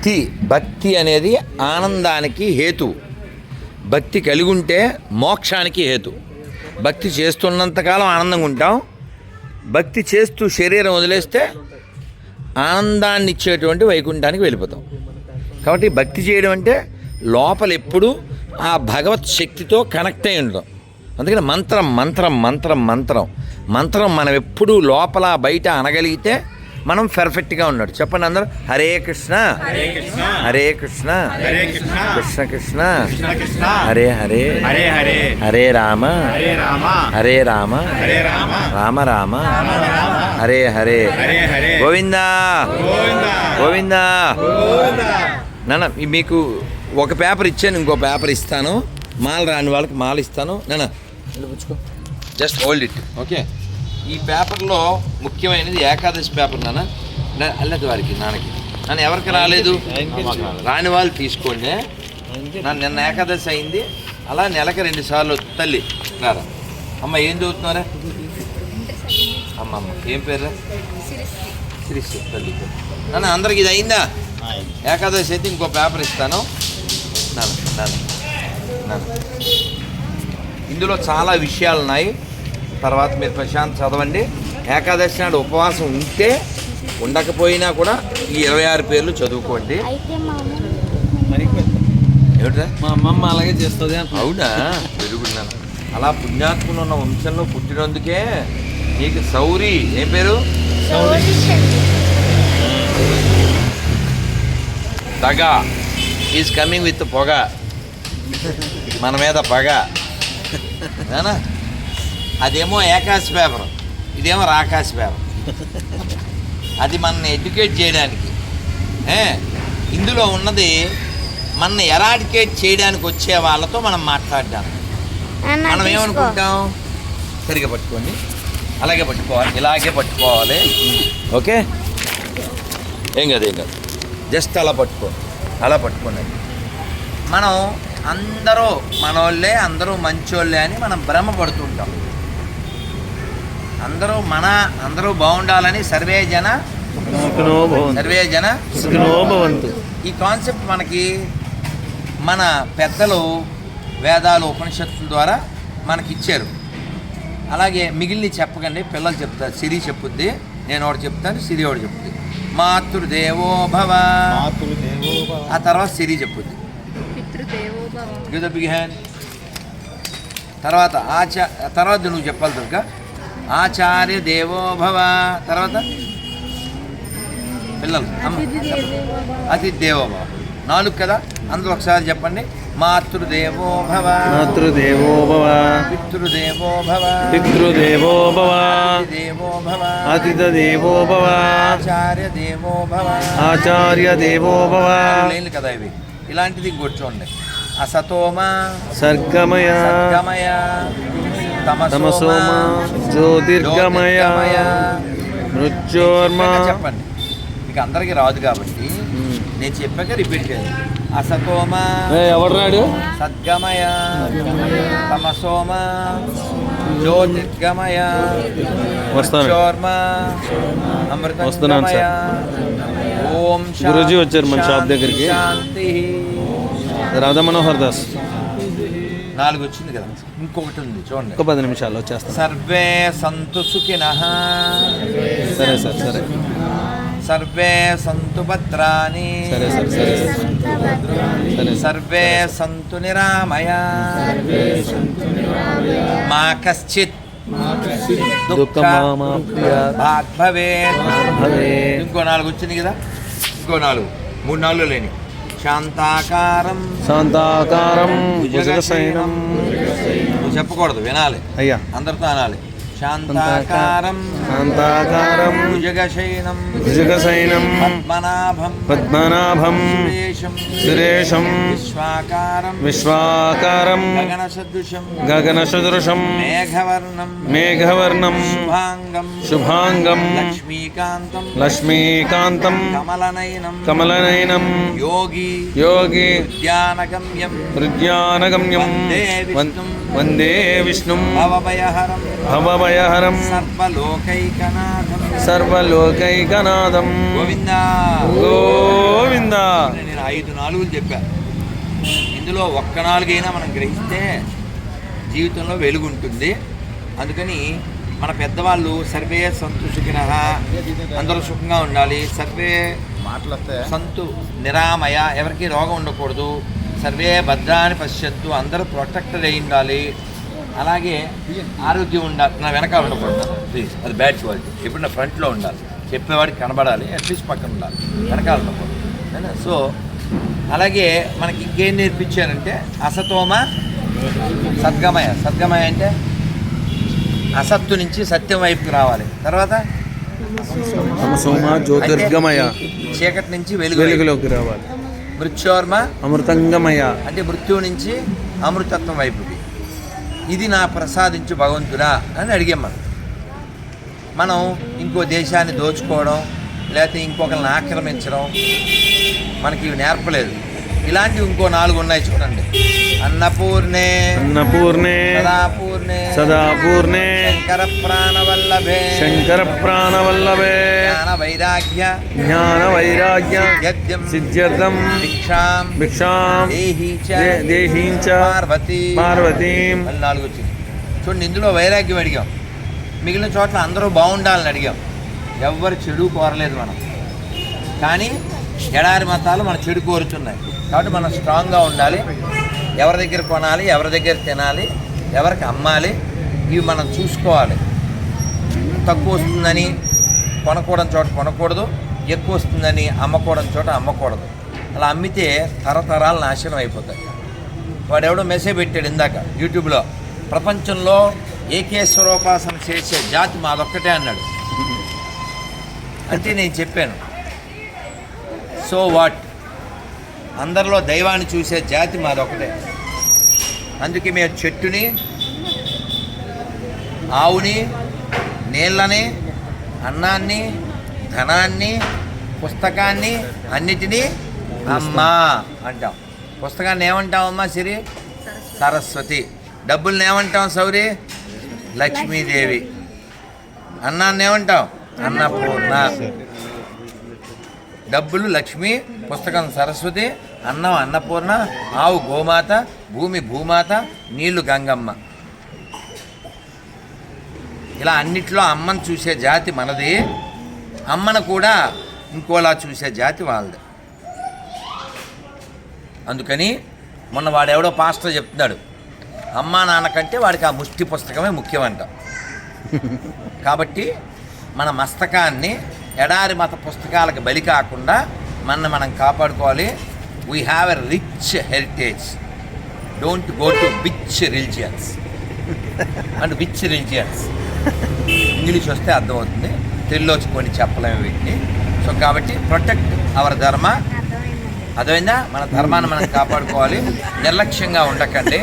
భక్తి భక్తి అనేది ఆనందానికి హేతు. భక్తి కలిగి ఉంటే మోక్షానికి హేతు. భక్తి చేస్తున్నంతకాలం ఆనందంగా ఉంటాం. భక్తి చేస్తూ శరీరం వదిలేస్తే ఆనందాన్ని ఇచ్చేటువంటి వైకుంఠానికి వెళ్ళిపోతాం. కాబట్టి భక్తి చేయడం అంటే లోపల ఎప్పుడూ ఆ భగవత్ శక్తితో కనెక్ట్ అయి ఉండడం అందుకని మంత్రం మంత్రం మంత్రం మంత్రం. మంత్రం మనం ఎప్పుడూ లోపల బయట అనగలిగితే మనం పర్ఫెక్ట్గా ఉన్నాడు. చెప్పండి అందరూ. హరే కృష్ణ. హరే కృష్ణ. హరే కృష్ణ. హరే కృష్ణ. హరే హరే. హరే హరే. హరే రామ. హరే రామ. హరే రామ. హరే రామ. రామ రామ. రామ హరే హరే. గోవిందా. గోవింద. గోవిందా. గోవింద. నాన్న ఈ- మీకు ఒక పేపర్ ఇచ్చాను ఇంకో పేపర్ ఇస్తాను. మాల రాని వాళ్ళకి మాల ఇస్తాను. నాన్న జస్ట్ హోల్డ్ ఇట్ ఓకే. ఈ పేపర్లో ముఖ్యమైనది ఏకాదశి పేపర్ నాన్న. అల్లది వారికి నాన్నకి. నన్ను ఎవరికి రాలేదు? రాని వాళ్ళు తీసుకోండి. నా నిన్న ఏకాదశి అయింది. అలా నెలకి రెండు సార్లు తల్లి రారా అమ్మ ఏం చదువుతున్నారా? అమ్మ అమ్మ. ఏం పేరు? శ్రీ తల్లి నాన్న అందరికి ఇది అయిందా? ఏకాదశి అయితే ఇంకో పేపర్ ఇస్తాను. నాన్న నాన్న నాన్న. ఇందులో చాలా విషయాలు ఉన్నాయి తర్వాత మీరు ప్రశాంత్ చదవండి. ఏకాదశి నాడు ఉపవాసం ఉంటే ఉండకపోయినా కూడా ఈ ఇరవై ఆరు పేర్లు చదువుకోండి. అయితే మా అమ్మమ్మ అలాగే చేస్తుంది. అవునా? పెరుగున్నాను. అలా పుణ్యాత్ములు ఉన్న వంశంలో పుట్టినందుకే నీకు సౌరి. ఏం పేరు? దగ ఈజ్ కమింగ్ విత్ పొగ. మన మీద పగ? అదేమో ఏకాశ పేపర్. ఇదేమో రాకాశ పేపర్. అది మనని ఎడ్యుకేట్ చేయడానికి? ఇందులో ఉన్నది మన ఎరాడికేట్ చేయడానికి వచ్చే వాళ్ళతో మనం మాట్లాడడానికి మనం ఏమనుకుంటాం? సరిగా పట్టుకోండి. అలాగే పట్టుకోవాలి ఇలాగే పట్టుకోవాలి. ఓకే? ఏం కాదు ఏం కాదు. జస్ట్ అలా పట్టుకో అలా పట్టుకోండి. మనం అందరూ మనోళ్ళే అందరూ మంచోళ్ళే అని మనం భ్రమ పడుతుంటాం అందరూ మన అందరూ బాగుండాలని సర్వే జన. సర్వే జన ఈ కాన్సెప్ట్ మనకి మన పెద్దలు వేదాలు ఉపనిషత్తుల ద్వారా మనకి ఇచ్చారు అలాగే మిగిలిన చెప్పకండి పిల్లలు చెప్తారు సిరి చెప్పుద్ది నేను ఒకటి చెప్తాను సిరి ఒకటి చెప్పుద్ది. మాతృదేవో భవ. మాతులు దేవో భవ. ఆ తర్వాత సిరి చెప్పుద్ది. తర్వాత ఆచా తర్వాత నువ్వు చెప్పాలి దుర్గా. ఆచార్య దేవో భవ. తర్వాత? పిల్లలు అమ్మ అతిథి దేవో భవ. అతి దేవోభవ నాలుగు కదా? అందరూ ఒకసారి చెప్పండి. మాతృదేవో భవ. మాతృదేవో భవ. పితృదేవో భవ. పితృదేవో భవ. దేవో భవ. అతిథదేవో భవ. ఆచార్య దేవో భవ. ఆచార్య దేవో భవ. లేని కదా ఇవి. ఇలాంటిది ఇంకోటి చూడండి. అసతోమ. సర్గమయ. సద్గమయ తమసోమ జ్యోతిర్గమయ మృత్యోర్మ. చెప్పండి. మీకు అందరికీ రాదు కాబట్టి నేను చెప్పాక రిపీట్ చేయండి అసతోమ ఎవడరాడు సద్గమయ తమసోమ జ్యోతిర్గమయ వస్తాను. చోర్మ అమృతం వస్తున్నాను సార్. ఓం గురూజీ వచ్చారు మన షాప్ దగ్గరికి. శాంతి. రాధా మనోహర్ దాస్. నాలుగు వచ్చింది కదా. ఇంకొకటి ఉంది చూడండి. ఒక పది నిమిషాలు వచ్చేస్తాను సర్వే సంతు సుఖినః సరే సార్ సరే. సర్వే సంతు భద్రాని సరే సార్ సరే. సార్ సరే. సార్ సర్వే సంతు నిరామయ మా కశ్చిత్. ఇంకో నాలుగు వచ్చింది కదా? ఇంకో నాలుగు. మూడు నాలుగు లేని. శాంతాకారం. శాంతాకారం. నువ్వు చెప్పకూడదు వినాలి. అయ్యా. అందరితో అనాలి. శాంతాకారం. శాంతాకారం. భుజగశయనం భుజగశయనం పద్మనాభం. పద్మనాభం. సురేశం. సురేశం. విశ్వాకారం. విశ్వాకారం. గగన సదృశం గగనసదృశం. మేఘవర్ణం. మేఘవర్ణం. శుభాంగం. శుభాంగం. లక్ష్మీకాంతం. లక్ష్మీకాంతం. కమలనయనం. కమలనయనం. యోగి. యోగి. వందే వన్- విష్ణుం. వందే విష్ణుం భవభయహరం భవభయహరం సర్వలోకైకనాథం సర్వలోకైకనాథం గోవింద గోవింద ఐదు నాలుగులు చెప్పారు ఇందులో ఒక్క నాలుగైనా మనం గ్రహిస్తే జీవితంలో వెలుగు ఉంటుంది అందుకని మన పెద్దవాళ్ళు సర్వే సంతుషికిన అందరూ సుఖంగా ఉండాలి. సర్వే మాటలు వస్తాయా సంతు నిరామయ ఎవరికి రోగం ఉండకూడదు. సర్వే భద్రాన్ని పశ్చంతు అందరూ ప్రొటెక్టెడ్ అయి ఉండాలి. అలాగే ఆరోగ్యం ఉండాలి. నా వెనకాల ఉండకూడదు ప్లీజ్ అది బ్యాడ్ క్వాలిటీ ఎప్పుడు నా ఫ్రంట్లో ఉండాలి. చెప్పేవాడికి కనబడాలి. అట్లీస్ట్ పక్కన ఉండాలి. వెనకాల ఉండకూడదు. సో అలాగే మనకి ఇంకేం నేర్పించారంటే అసతోమ సద్గమయ. సద్గమయ అంటే అసత్తు నుంచి సత్యం వైపుకి రావాలి. తర్వాత? జ్యోతిర్గమయ చీకటి నుంచి వెలుగు. వెలుగులోకి రావాలి. మృత్యోర్మ అమృతంగమయ. అంటే మృత్యువు నుంచి అమృతత్వం వైపుకి. ఇది నా ప్రసాదించు భగవంతుడా అని అడిగాం మనం. మనం ఇంకో దేశాన్ని దోచుకోవడం లేకపోతే ఇంకొకరిని ఆక్రమించడం మనకి ఇవి నేర్పలేదు. ఇలాంటివి ఇంకో నాలుగు ఉన్నాయి చూడండి. అన్నపూర్ణే అన్నపూర్ణే సదాపూర్ణే సదాపూర్ణే శంకర ప్రాణవల్లభే శంకర ప్రాణవల్లభే జ్ఞాన వైరాగ్య జ్ఞాన వైరాగ్య సిద్ధ్యర్థం భిక్షాం భిక్షాం దేహీ చ దేహీంచ పార్వతీ పార్వతీం. నాలుగు వచ్చింది. చూడండి ఇందులో వైరాగ్యం అడిగాం. మిగిలిన చోట్ల అందరూ బాగుండాలని అడిగాం. ఎవ్వరు చెడు కోరలేదు మనం. కానీ ఎడారి మతాలు మన చెడు కోరుతున్నాయి. కాబట్టి మనం స్ట్రాంగ్గా ఉండాలి. ఎవరి దగ్గర కొనాలి ఎవరి దగ్గర తినాలి ఎవరికి అమ్మాలి ఇవి మనం చూసుకోవాలి. తక్కువ వస్తుందని కొనకూడని చోట కొనకూడదు ఎక్కువ వస్తుందని అమ్మకూడని చోట అమ్మకూడదు. అలా అమ్మితే తరతరాలు నాశనం అయిపోతాయి. వాడెవడో మెసేజ్ పెట్టాడు ఇందాక యూట్యూబ్లో ప్రపంచంలో ఏకేశ్వరోపాసన చేసే జాతి మాదొక్కటే అన్నాడు. అంటే నేను చెప్పాను సో వాట్? అందరిలో దైవాన్ని చూసే జాతి మాదొకటే. అందుకే మేము చెట్టుని ఆవుని నీళ్ళని అన్నాన్ని ధనాన్ని పుస్తకాన్ని అన్నిటినీ అమ్మా అంటాం. పుస్తకాన్ని ఏమంటాం అమ్మా సిరి? సరస్వతి. డబ్బుల్ని ఏమంటాం సౌరి? లక్ష్మీదేవి. అన్నాన్ని ఏమంటాం? అన్నపూర్ణ. డబ్బులు లక్ష్మి పుస్తకం సరస్వతి అన్నం అన్నపూర్ణ ఆవు గోమాత భూమి భూమాత నీళ్ళు గంగమ్మ. ఇలా అన్నిట్లో అమ్మను చూసే జాతి మనది. అమ్మను కూడా ఇంకోలా చూసే జాతి వాళ్ళది. అందుకని మొన్న వాడెవడో పాస్టర్ చెప్తున్నాడు అమ్మా నాన్న కంటే వాడికి ఆ ముష్టి పుస్తకమే ముఖ్యమంట. కాబట్టి మన మస్తకాన్ని ఎడారి మత పుస్తకాలకు బలి కాకుండా మన మనం కాపాడుకోవాలి. We have a rich heritage don't go to which religions and which religions English వస్తే అర్థమవుతుంది. తెలుగులో కొన్ని చెప్పలేము వీటిని. సో కాబట్టి ప్రొటెక్ట్ అవర్ ధర్మ అదైనా మన ధర్మాన్ని మనం కాపాడుకోవాలి. నిర్లక్ష్యంగా ఉండకండి.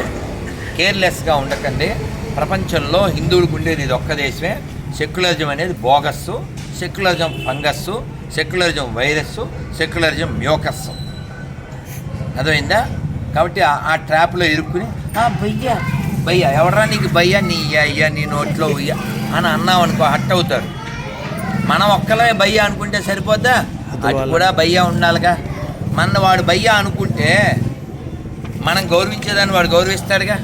కేర్లెస్గా ఉండకండి. ప్రపంచంలో హిందువులకు ఉండేది ఇది ఒక్క దేశమే. సెక్యులరిజం అనేది bogus secularism fungus secularism virus secularism mucus. అర్థమైందా? కాబట్టి ఆ- ట్రాప్లో ఇరుక్కుని "ఆ, భయ్యా భయ్యా ఎవడరా నీకు భయ్యా? నీ అయ్యా నీ నోట్లో ఉయ్యా అని అన్నావు అనుకో హట్ అవుతారు మనం ఒక్కలే భయ్యా అనుకుంటే సరిపోద్దా? అటు కూడా భయ్యా ఉండాలిగా. మన వాడు భయ్యా అనుకుంటే మనం గౌరవించేదాన్ని వాడు గౌరవిస్తాడుగా.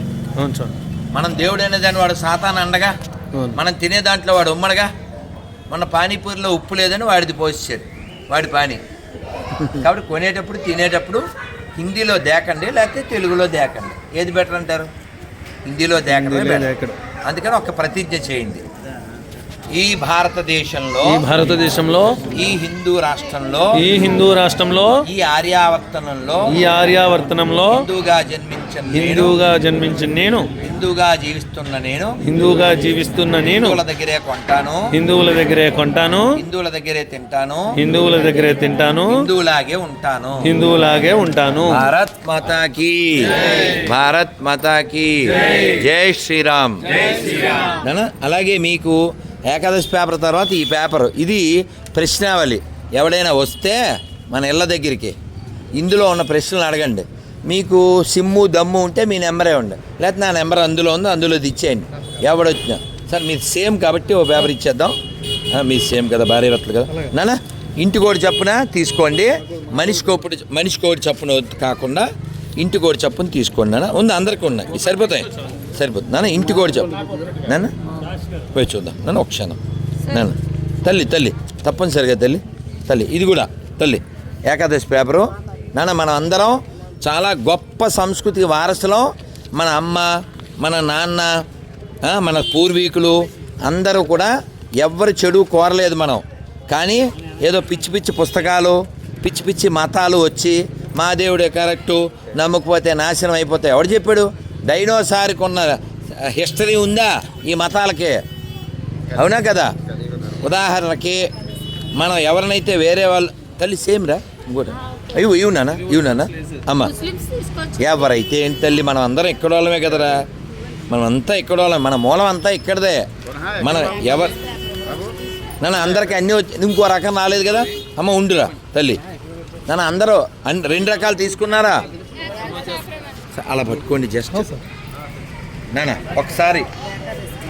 మనం దేవుడు అనేదాన్ని వాడు సాతాన్ అండగా. మనం తినే దాంట్లో వాడు ఉమ్మడగా. మన పానీపూరిలో ఉప్పు లేదని వాడిది పోసాడు వాడి పానీ. కాబట్టి కొనేటప్పుడు తినేటప్పుడు హిందీలో దేకండి లేకపోతే తెలుగులో దేకండి. ఏది బెటర్ అంటారు? హిందీలో దేకడమే. దేకడం. అందుకని ఒక ప్రతిజ్ఞ చేయండి. ఈ భారతదేశంలో ఈ భారతదేశంలో ఈ హిందూ రాష్ట్రంలో ఈ హిందూ రాష్ట్రంలో ఈ ఆర్యావర్తనంలో ఈ ఆర్యావర్తనంలో హిందూగా జన్మించిన హిందూగా జన్మించిన నేను హిందూగా జీవిస్తున్న నేను హిందూగా జీవిస్తున్న నేను హిందువుల దగ్గరే కొంటాను హిందువుల దగ్గరే కొంటాను హిందువుల దగ్గరే తింటాను హిందువుల దగ్గరే తింటాను హిందువులాగే ఉంటాను. హిందువులాగే ఉంటాను. భారత్ మాతా కీ భారత్ మాతా కీ జై. శ్రీరామ్. అలాగే మీకు ఏకాదశి పేపర్ తర్వాత ఈ పేపర్. ఇది ప్రశ్నావళి. ఎవడైనా వస్తే మన ఇళ్ళ దగ్గరికి ఇందులో ఉన్న ప్రశ్నలు అడగండి. మీకు సిమ్ము దమ్ము ఉంటే మీ నెంబరే ఉండే లేకపోతే నా నెంబర్ అందులో ఉంది అందులో ఇచ్చేయండి. ఎవడొచ్చినా సార్ మీరు సేమ్ కాబట్టి ఓ పేపర్ ఇచ్చేద్దాం. మీరు సేమ్ కదా భార్య భర్తలు కదా. నాన్న ఇంటి కూడా చెప్పున తీసుకోండి. మనిషికి ఒకటి మనిషికి ఒకటి చప్పున కాకుండా ఇంటికి ఒకటి చప్పున తీసుకోండి నాన్న. ఉంది అందరికీ ఉన్నాయి. సరిపోతాయి? సరిపోతుంది. నాన్న ఇంటికి ఒకటి చెప్పు నాన్న పోయి చూద్దాం. నన్ను ఒక క్షణం. నాన్న తల్లి తల్లి. తప్పనిసరిగా తల్లి తల్లి. ఇది కూడా తల్లి. ఏకాదశి పేపరు. నాన్న మనం అందరం చాలా గొప్ప సంస్కృతికి వారసులం మన అమ్మ మన నాన్న మన పూర్వీకులు అందరూ కూడా ఎవ్వరు చెడు కోరలేదు మనం. కానీ ఏదో పిచ్చి పిచ్చి పుస్తకాలు పిచ్చి పిచ్చి మతాలు వచ్చి మా దేవుడే కరెక్టు నమ్మకపోతే నాశనం అయిపోతాయి. ఎవడు చెప్పాడు? డైనోసార్కి ఉన్న హిస్టరీ ఉందా ఈ మతాలకి? అవునా కదా? ఉదాహరణకి మనం ఎవరినైతే వేరే వాళ్ళు తల్లి సేమ్ రా ఇంకోటి. అయ్యో ఇవ్వు నానా ఇవ్వు నానా అమ్మ. ముస్లిమ్స్ ఎవరైతే ఏంటి తల్లి? మనం అందరం ఇక్కడ వాళ్ళమే కదరా. మనం అంతా ఇక్కడ వాళ్ళం మన మూలం అంతా ఇక్కడదే. మన ఎవరు నన్ను అందరికీ అన్నీ వచ్చి ఇంకో రకం రాలేదు కదా? అమ్మ ఉండురా తల్లి. నన్ను అందరూ అన్ని రెండు రకాలు తీసుకున్నారా? అలా పట్టుకోండి జస్ట్ నానా ఒకసారి.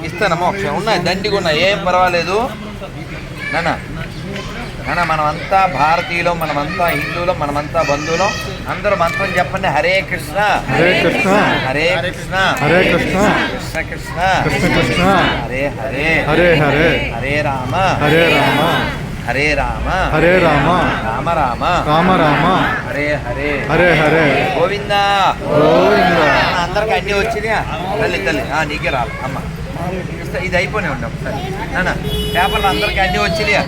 ఇస్తానమ్మా ఒకసారి ఉన్నాయి దండిగా ఉన్నాయి. ఏం పర్వాలేదు. నానా నానా మనమంతా భారతీయులం మనమంతా హిందువులం మనమంతా బంధువులం. అందరూ మంత్రం చెప్పండి. హరే కృష్ణ. హరే కృష్ణ. హరే కృష్ణ. హరే కృష్ణ. కృష్ణ కృష్ణ. కృష్ణ కృష్ణ. హరే హరే. హరే హరే. హరే రామ. హరే రామ. హరే రామ. హరే రామ. రామ రామ. రామ రామ. హరే హరే. హరే హరే. గోవిందా. గోవింద. అందరికి అన్నీ వచ్చినాయా? తల్లి తల్లి. ఆ, నీకే రాలి. అమ్మ. ఇది అయిపోయి ఉండే ఒకసారి. నాన్న పేపర్లు అందరికి అన్నీ వచ్చినాయా?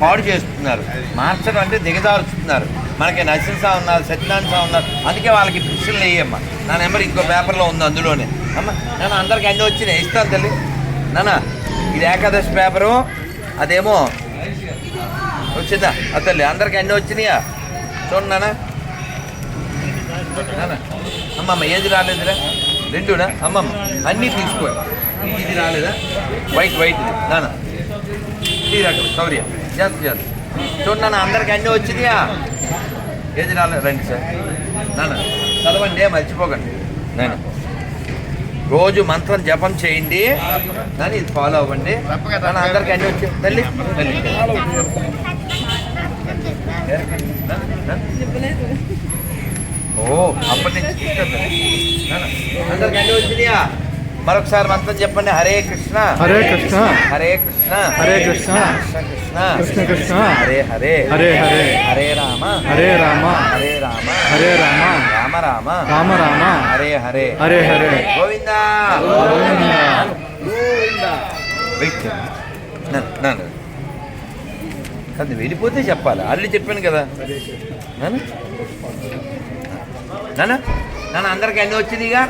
పాడు చేస్తున్నారు. మార్చడం అంటే దిగజారుస్తున్నారు. మనకి నరసింహ ఉన్నారు సత్యనారాయణ స్వామి ఉన్నారు. అందుకే వాళ్ళకి ప్రశ్నలు వేయమ్మా నా నెంబర్ ఇంకో పేపర్లో ఉంది అందులోనే. అమ్మ నన్ను అందరికి అన్నీ వచ్చినాయి. ఇస్తాను తల్లి. నాన్న ఇది ఏకాదశి పేపరు. అదేమో వచ్చిందా? ఆ తల్లి అందరికి అన్నీ వచ్చినాయా? చూడండి నాన్న. అమ్మమ్మ ఏది రాలేదురా? రెండునా? అమ్మమ్మ అన్నీ తీసుకో. ఇది రాలేదా? White white. నానా నాన్న ఇది సౌర్య. జాగ్రత్త జాగ్రత్త చూడండి నాన్న అందరికి అన్నీ వచ్చినాయా? ఏది రాలేదు రండి సార్. నాన్న చదవండి మర్చిపోకండి. నేను రోజు మంత్రం జపం చేయండి. దాన్ని ఇది ఫాలో అవ్వండి. నాన్న అందరికి అన్నీ వచ్చి తల్లి తల్లి. ఓ అప్పటి నుంచి అందరికి అన్నీ వచ్చినాయా? మరొకసారి మంత్రం చెప్పండి. హరే కృష్ణ. హరే కృష్ణ. హరే కృష్ణ. హరే కృష్ణ. కృష్ణ కృష్ణ. కృష్ణ హరే హరే. హరే హరే. హరే రామ. హరే రామ. హరే రామ. హరే రామ. రామ రామ. రామ రామ. హరే హరే. హరే హరే. గోవిందా. గోవింద. కాదు వెళ్ళిపోతే చెప్పాలి. ఆల్రెడీ చెప్పాను కదా. నాన్న? నాన్న? అందరికి అన్నీ వచ్చినాయిగా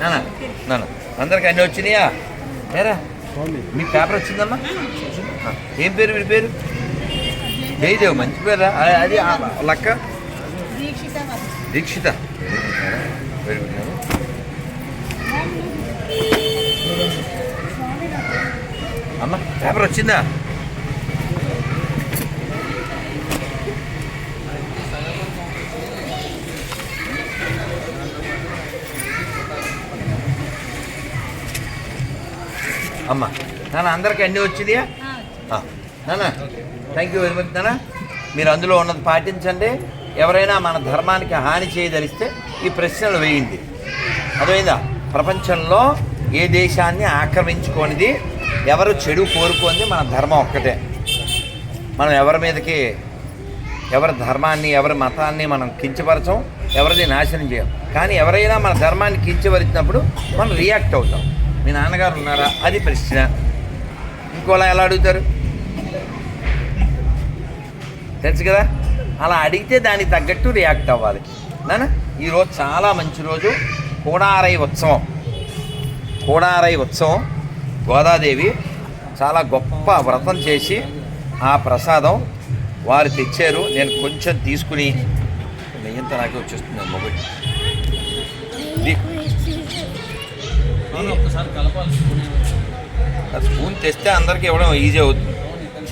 నాన్న నాన్న. అందరికి అన్నీ వచ్చినాయా? ఏరా? మీ పేపర్ వచ్చిందమ్మా? ఏం పేరు వీడి పేరు? జయదేవ్ మంచి పేరా ఆ, అది ఆ లక్క? దీక్షిత వెరీ గుడ్ అమ్మ పేపర్ వచ్చిందా? అమ్మ. నాన్న అందరికి అన్నీ వచ్చినాయా నాన్న థ్యాంక్ యూ వెరీ మచ్ నాన్న. మీరు అందులో ఉన్నది పాటించండి. ఎవరైనా మన ధర్మానికి హాని చేయదలిస్తే ఈ ప్రశ్నలు వేయండి. అర్థమైందా? ప్రపంచంలో ఏ దేశాన్ని ఆక్రమించుకోనిది ఎవరు చెడు కోరుకోనిది మన ధర్మం ఒక్కటే. మనం ఎవరి మీదకి ఎవరి ధర్మాన్ని ఎవరి మతాన్ని మనం కించపరచం ఎవరిని నాశనం చేయం. కానీ ఎవరైనా మన ధర్మాన్ని కించపరిచినప్పుడు మనం రియాక్ట్ అవుతాం. మీ నాన్నగారు ఉన్నారా? అది ప్రశ్న. ఇంకోలా ఎలా అడుగుతారు? తెలుసు కదా? అలా అడిగితే దానికి తగ్గట్టు రియాక్ట్ అవ్వాలి. నాన్న ఈరోజు చాలా మంచి రోజు. కోడారై ఉత్సవం. కోడారై ఉత్సవం. గోదాదేవి చాలా గొప్ప వ్రతం చేసి ఆ ప్రసాదం వారు తెచ్చారు. నేను కొంచెం తీసుకుని నెయ్యంతా నాకే వచ్చేస్తుంది మొబైల్ స్పూన్ తెస్తే అందరికి ఇవ్వడం ఈజీ అవుతుంది.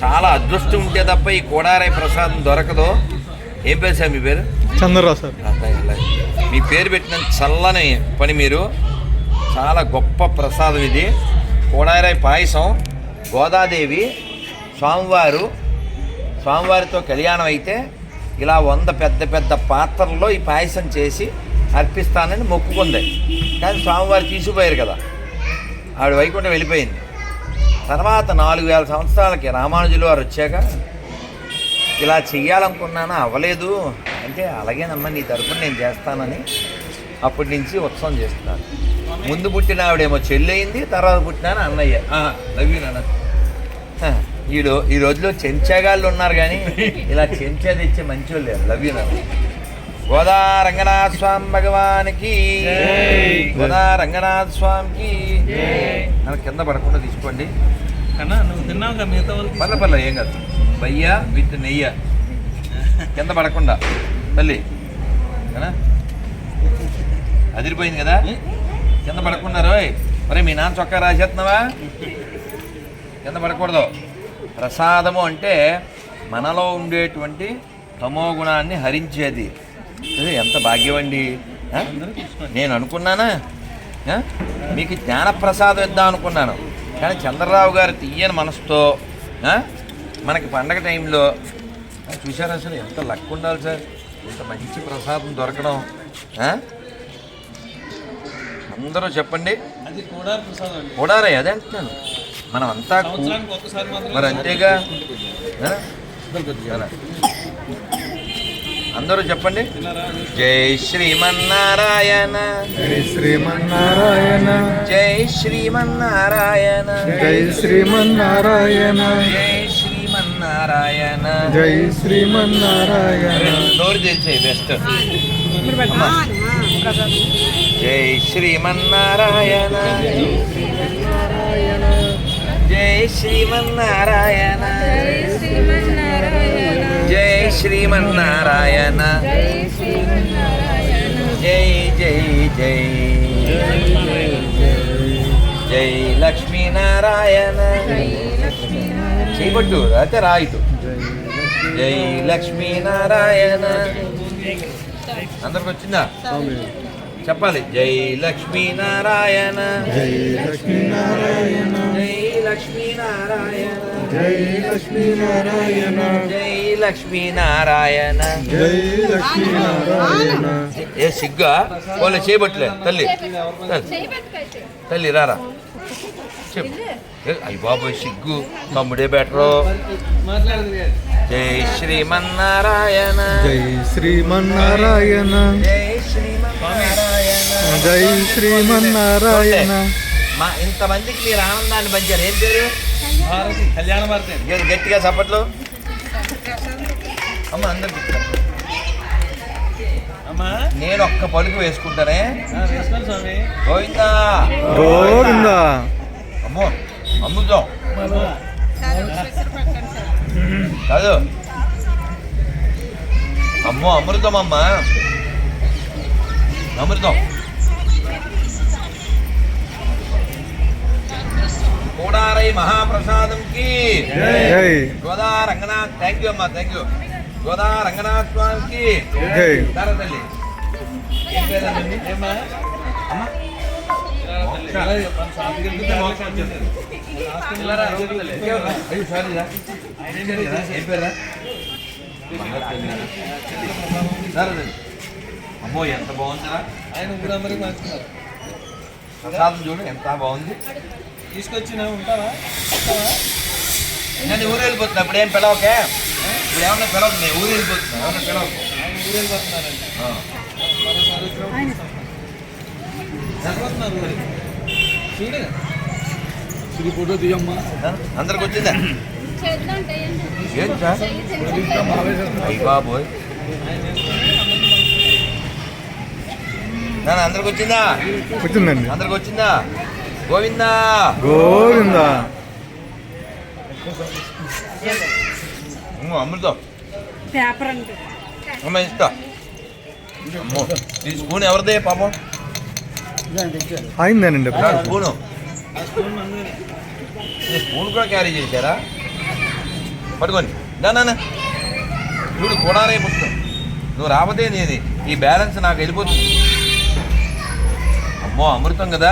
చాలా అదృష్టం ఉంటే తప్ప ఈ కోడారై ప్రసాదం దొరకదు. ఏం పేరు సార్ మీ పేరు? చంద్రరావు సార్. మీ పేరు పెట్టిన చల్లని పని మీరు. చాలా గొప్ప ప్రసాదం ఇది. కోడారాయి పాయసం గోదాదేవి స్వామివారు. స్వామివారితో కళ్యాణం అయితే ఇలా వంద పెద్ద పెద్ద పాత్రల్లో ఈ పాయసం చేసి అర్పిస్తానని మొక్కుకుంది. కానీ స్వామివారు తీసుకుపోయారు కదా. ఆవిడ వైకుంఠం వెళ్ళిపోయింది. తర్వాత నాలుగు వేల సంవత్సరాలకి రామానుజులు వారు వచ్చాక ఇలా చెయ్యాలనుకున్నాను? అవ్వలేదు. అంటే అలాగేనమ్మా నీ తరపున నేను చేస్తానని అప్పటి నుంచి ఉత్సవం చేస్తున్నాను ముందు పుట్టిన ఆవిడేమో చెల్లి అయింది తర్వాత పుట్టినాను అన్నయ్య. లవ్ ఈ నాన్న. ఈ రోజులో చెంచాగాళ్ళు ఉన్నారు కానీ ఇలా చెంచా తెచ్చే మంచి వాళ్ళు లేరు. లవ్ యూ గోదా రంగనాథ స్వామి భగవానికి గోదా రంగనాథ స్వామికి నన్ను కింద పడకుండా తీసుకోండి. కన్నా నువ్వు తిన్నావుగా మిగతా పర్ల పర్ల ఏం కాదు. బయ్య విత్ నెయ్య. కింద పడకుండా. తల్లి. అదిరిపోయింది కదా? కింద పడకుండా రోయ్. మరి మీ నాన్న చొక్కా రాసేస్తున్నావా కింద పడకూడదు. ప్రసాదము అంటే మనలో ఉండేటువంటి తమో గుణాన్ని హరించేది. ఎంత భాగ్యమండి ఆ? నేను అనుకున్నానా? మీకు జ్ఞానప్రసాదం ఇద్దాం అనుకున్నాను కానీ చంద్రరావు గారు తీయని మనసుతో? మనకి పండగ టైంలో చూశారా అసలు ఎంత లక్ ఉండాలి సార్ ఇంత మంచి ప్రసాదం దొరకడం? అందరూ చెప్పండి అది కూడా ప్రసాదం అండి కూడారే అదే అంటున్నాను మనం అంతా మరి అంతేగా. అందరూ చెప్పండి. జై శ్రీమన్నారాయణ. జై శ్రీమన్నారాయణ. జై శ్రీమన్నారాయణ. జై శ్రీమన్నారాయణ. జై శ్రీమన్నారాయణ. జై శ్రీమన్నారాయణ. నోరు తెరిచాయి బెస్ట్ జై శ్రీమన్నారాయణ. జై శ్రీమన్నారాయణ. జై శ్రీమన్నారాయణ. జై జై జై. జై లక్ష్మీనారాయణ. చేయబట్టు అయితే రాయితు. జై లక్ష్మీనారాయణ. అందరికి వచ్చిందా? చెప్పాలి. జై లక్ష్మీనారాయణ జై లక్ష్మీనారాయణ జై లక్ష్మీనారాయణ జై లక్ష్మీనారాయణ జై లక్ష్మీనారాయణ జై లక్ష్మీనారాయణ ఏ సిగ్గా? వాళ్ళు చేయబట్టలే తల్లి. తల్లి. రారా. చెప్పు. అయ్య బాబోయ్ సిగ్గు. తమ్ముడే బెటరు. జై శ్రీమన్నారాయణ. జై శ్రీమన్నారాయణ. జై శ్రీమన్నారాయణ. జై శ్రీమన్నారాయణ. మా ఇంతమందికి మీరు ఆనందాన్ని పంచారు. ఏం పేరు? భారతి కళ్యాణ భారతి గట్టిగా చప్పట్లు. అమ్మ అందరికి అమ్మా? నేను ఒక్క పలుకు వేసుకుంటానే. గోవిందా. గోవిందా. అమ్మో అమ్ముతాం అమ్మా. కాదు. అమ్మో అమృతం అమ్మా అమృతం. కోడారై మహాప్రసాదంకి జై. గోదా రంగనాథ్ థ్యాంక్ యూ అమ్మా థ్యాంక్ యూ గోదా రంగనాథ్ స్వామికి తల్లి? అమ్మా? ఎంత బాగుందిరా. ఆయన ఊరందరికీ పంచుతున్నారు ప్రసాదం చూడు ఎంత బాగుంది. తీసుకొచ్చిన ఉంటావా? నేను ఊరు వెళ్ళిపోతున్నా. ఇప్పుడు ఏం పిలవకే? ఇప్పుడు ఏమన్నా పిలవకు నేను ఊరు వెళ్ళిపోతున్నా. ఏమన్నా పిలవకు. ఊరు వెళ్ళిపోతున్నారండి. చూడు. ఇది ఫోటో తీయమ్మా? అందరికి వచ్చిందా? ఏం సార్ అయ్యి బాబోయ్. నాన్న అందరికి వచ్చిందా? వచ్చిందండి. అందరికి వచ్చిందా? గోవిందా గోవిందా అమ్మో, అమృతం పేపర్ అంటే అమ్మ ఇస్తా అమ్మో ఈ స్పూన్ ఎవరిదే పాపం అయిందేనండి స్పూను స్పూన్ కూడా క్యారీ చేశారా పట్టుకోండి నా నాన్న చూడు కూడారే పుస్తకం నువ్వు రాబోతే నీది ఈ బ్యాలెన్స్ నాకు వెళ్ళిపోతుంది అమ్మో అమృతం కదా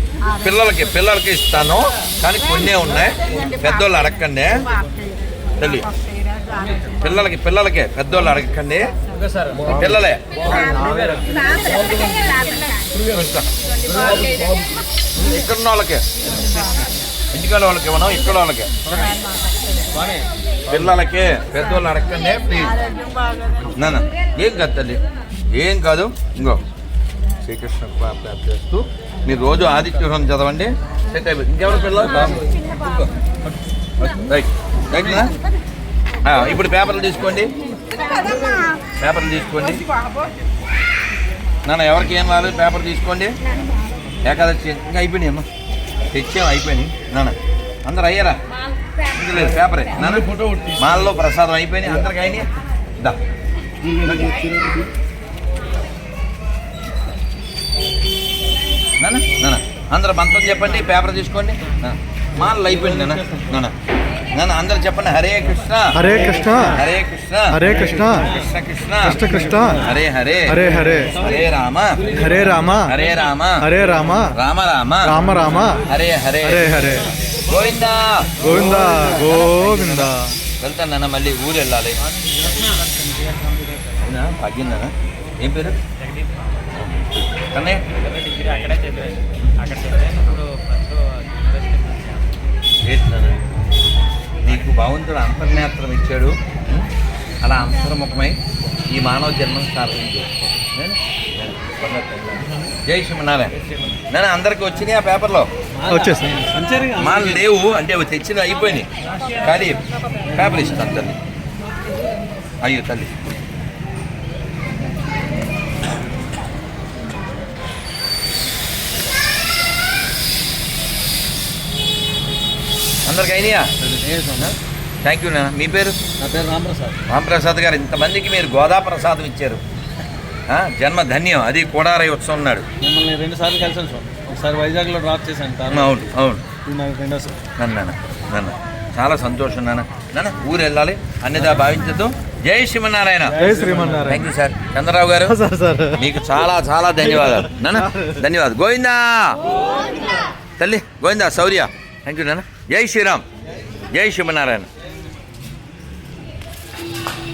పిల్లలకి పిల్లలకి ఇస్తాను. కానీ కొన్నే ఉన్నాయి. పెద్దోళ్ళు అడగండి తల్లి పిల్లలకి పిల్లలకి పెద్దోళ్ళు అడగకండి. పిల్లలే. ఇక్కడ ఉన్న వాళ్ళకి ఇంటికాడ వాళ్ళకి ఇవ్వను ఇక్కడ వాళ్ళకి పిల్లలకి పెద్దోళ్ళు అడగండి ప్లీజ్ ఏం కాదు తల్లి? ఏం కాదు? ఇంకో. శ్రీకృష్ణ ప్రాప్తి చేస్తూ మీరు రోజు ఆదిత్య హృదయం చదవండి. సెట్ అయిపోయింది. ఇంకెవరు పిల్లలు? ఇప్పుడు పేపర్లు తీసుకోండి. పేపర్లు తీసుకోండి. నాన్న ఎవరికి ఏం రాలేదు? పేపర్ తీసుకోండి. ఏకాదశి ఇంకా అయిపోయినాయి అమ్మా. తెచ్చాం అయిపోయినాయి. నాన్న అందరు అయ్యారా? లేదు పేపరే. నాన్న ఫోటో మాల్లో ప్రసాదం అయిపోయినాయి అందరికి అయినాయి. దా. నాన్న నాన్న అందరు మంత్రం చెప్పండి పేపర్ తీసుకోండి. నాన్న. మాల్లో అయిపోయింది నాన్న నాన్న నాన్న అందరు చెప్పండి. హరే కృష్ణ. హరే కృష్ణ. హరే కృష్ణ. హరే కృష్ణ. కృష్ణ కృష్ణ. కృష్ణ కృష్ణ. హరే హరే. హరే హరే. హరే రామ. హరే రామ. హరే రామ. హరే రామ. రామ రామ. రామ రామ. హరే హరే. హరే హరే. గోవిందా. గోవింద. గోవింద. వెళ్తాను నాన్న మళ్ళీ ఊరు వెళ్ళాలి. అవునా? భాగ్యందా ఏం పేరు? కన్నయ్య? డిగ్రీ అక్కడే చదివాను అక్కడ చదివాను ఇప్పుడు ఫస్ట్ ఏంటి నాన్న. నీకు భగవంతుడు అంతర్నేత్రం ఇచ్చాడు? అలా అంతర్ముఖమై ఈ మానవ జన్మను సార్థం చేసుకో. నేను? నేను. జై శ్రీమన్నారాయణ. నేను అందరికి వచ్చినాయి ఆ పేపర్లో? వచ్చేసి మాలు లేవు అంటే అవి తెచ్చిన అయిపోయినాయి. కానీ పేపర్ ఇస్తాను తల్లి. అయ్యో తల్లి. అయినాయా థ్యాంక్ యూ నాన్న. మీ పేరు? నా పేరు రామప్రసాద్ రామప్రసాద్ గారు. ఇంతమందికి మీరు గోదా ప్రసాదం ఇచ్చారు. ఆ, జన్మ ధన్యం. అది కోడారై ఉత్సవం ఉన్నాడు మిమ్మల్ని రెండు సార్లు కలిసాను సార్. ఒకసారి వైజాగ్లో డ్రాప్ చేశాను అవును అవును. రెండోసారి నన్ను చాలా సంతోషం నాన్న. నాన్న ఊరు వెళ్ళాలి. అన్నిదా భావించద్దు. జై శ్రీమన్నారాయణ. జై Srimannarayana. Thank you sir Chandrarao గారు. సార్ సార్ మీకు చాలా చాలా ధన్యవాదాలు. నాన్న ధన్యవాదాలు. గోవిందా! తల్లి గోవిందా శౌర్య. థ్యాంక్ యూ నాన్న. జై శ్రీరామ్. జై శివనారాయణ